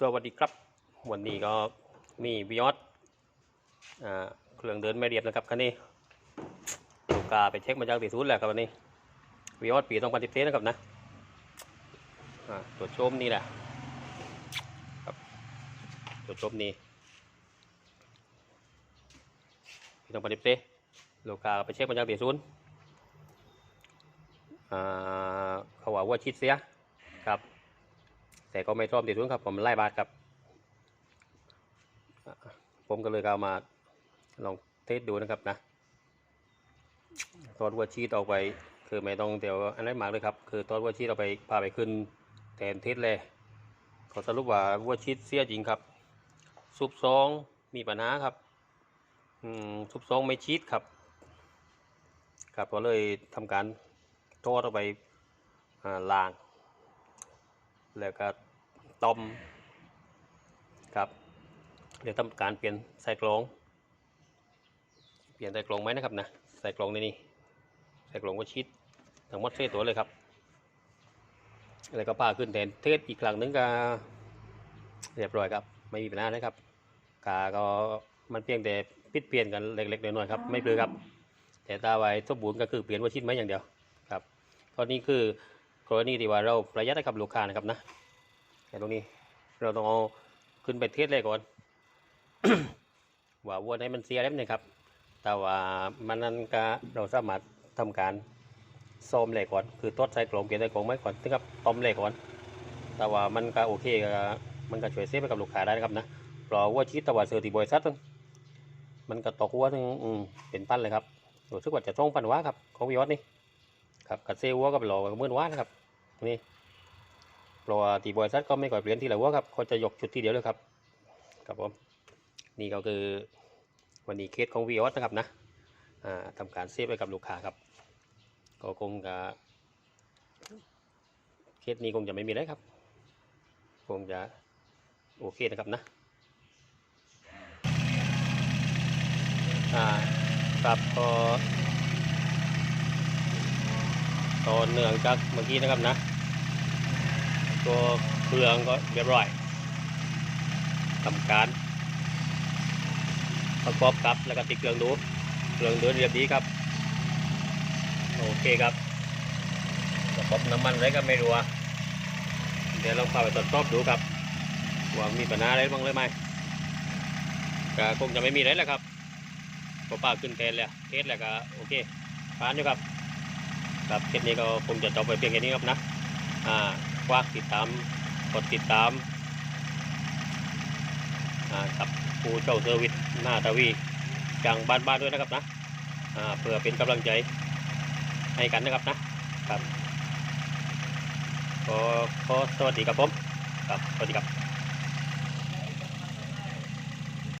สวัสดีครับ วันนี้ก็มีวิออสเครื่องเดินไม่เรียบนะครับคันนี้ลูกกาไปเช็คมาจากที่ศูนย์แล้วครับวันนี้วิออสปีต้องพันสิบเซนะครับนะตรวชมนี่แหละครับตรวชมนี่ปีต้องพันสิบเซลูกกาไปเช็คมาจากที่ศูนย์เขาว่าว่าชิดเสียครับ แต่ก็ไม่ชอบติดทุนครับผมไล่บาทครับ ผมก็เลยเอามาลองเทสดูนะครับนะตอนวัวชีตออกไป คือไม่ต้องเดี๋ยวอันนั้นมากเลยครับ คือตอนวัวชีตเอาไปพาไปขึ้นแทนเทสเลยขอสรุปว่าวัวชีตเสียจริงครับซุปซองมีปัญหาครับอืมซุปซองไม่ชีตครับ ครับก็เลยทำการโทษเอาไปอ่าง แล้วก็ต้มครับเดี๋ยวทำการเปลี่ยนใส่กรอง เปลี่ยนใส่กรองไหมนะครับนะใส่กรองในนี่ใส่กรองก็ชิดทั้งหมดเทตัวเลยครับแล้วก็พาขึ้นแทนเทสอีกครั้งหนึงก็เรียบร้อยครับ ไม่มีปัญหาเลยครับกาก็มันเพียงแต่ปิดเปลี่ยนกันเล็กๆน้อยๆครับไม่เปลือครับ แต่ตาไว้สมบูรณ์ก็คือเปลี่ยนว่าชิดไหมอย่างเดียวครับตอนนี้คือ กรณีที่ว่าเราประหยัดให้กับลูกค้านะครับนะแต่ตรงนี้เราต้องเอาขึ้นไปเทสเลยก่อนว่าวัวให้มันเสียแล้วนี่ครับ แต่ว่ามันนั้นก็เราสามารถทำการซ่อมเลยก่อน คือทดใส่กล่องเปลี่ยใส่กล่องไว้ก่อนนะครับต้มเลยก่อน แต่ว่ามันก็โอเคก็มันก็ช่วยเซฟให้กับลูกค้าได้นะครับนะราะว่าชีตตะวันเสือที่บริษัทนั้นมันก็ตกหัวถึงเป็นพันเลยครับรู้สึกว่าจะต้องพันวะครับของวิออสนี่ ครับกัดเซวัวกับหล่อกับมื่นว่านนะครับนี่เพราะว่าตีบริษัทก็ไม่ก่อยเปลี่ยนทีละวัวครับเขาจะยกชุดทีเดียวเลยครับครับผมนี่ก็คือวันนี้เคสของวีออสนะครับนะอ่าทำการเซฟไปกับลูกค้าครับก็คงจะเคสนี้คงจะไม่มีอะไรครับ คงจะโอเคนะครับนะอ่าครับก็ ตอนเนื่องจากเมื่อกี้นะครับนะ ตัวเครื่องก็เรียบร้อยทำการ ประกอบกับแล้วก็ติดเครื่องดูเครื่องเดินเรียบดีครับ โอเคครับประกอบน้ำมันอะไรก็ไม่รู้เดี๋ยวเราเข้าไปตรวจสอบดูครับว่ามีปัญหาอะไรบ้างหรือไม่ก็คงจะไม่มีอะไรแล้วครับพอป้าขึ้นเทนแล้วเทสแล้วก็โอเคผ่านอยู่ครับ ครับคลิปนี้ก็คงจะจบไปเพียงแค่นี้ครับนะอ่าฝากติดตามกดติดตามอ่ากับผู้เช่าเซอร์วิสหน้าตาวีอย่างบ้านๆด้วยนะครับนะอ่าเพื่อเป็นกำลังใจให้กันนะครับนะครับขอขอสวัสดีครับผมครับสวัสดีครับ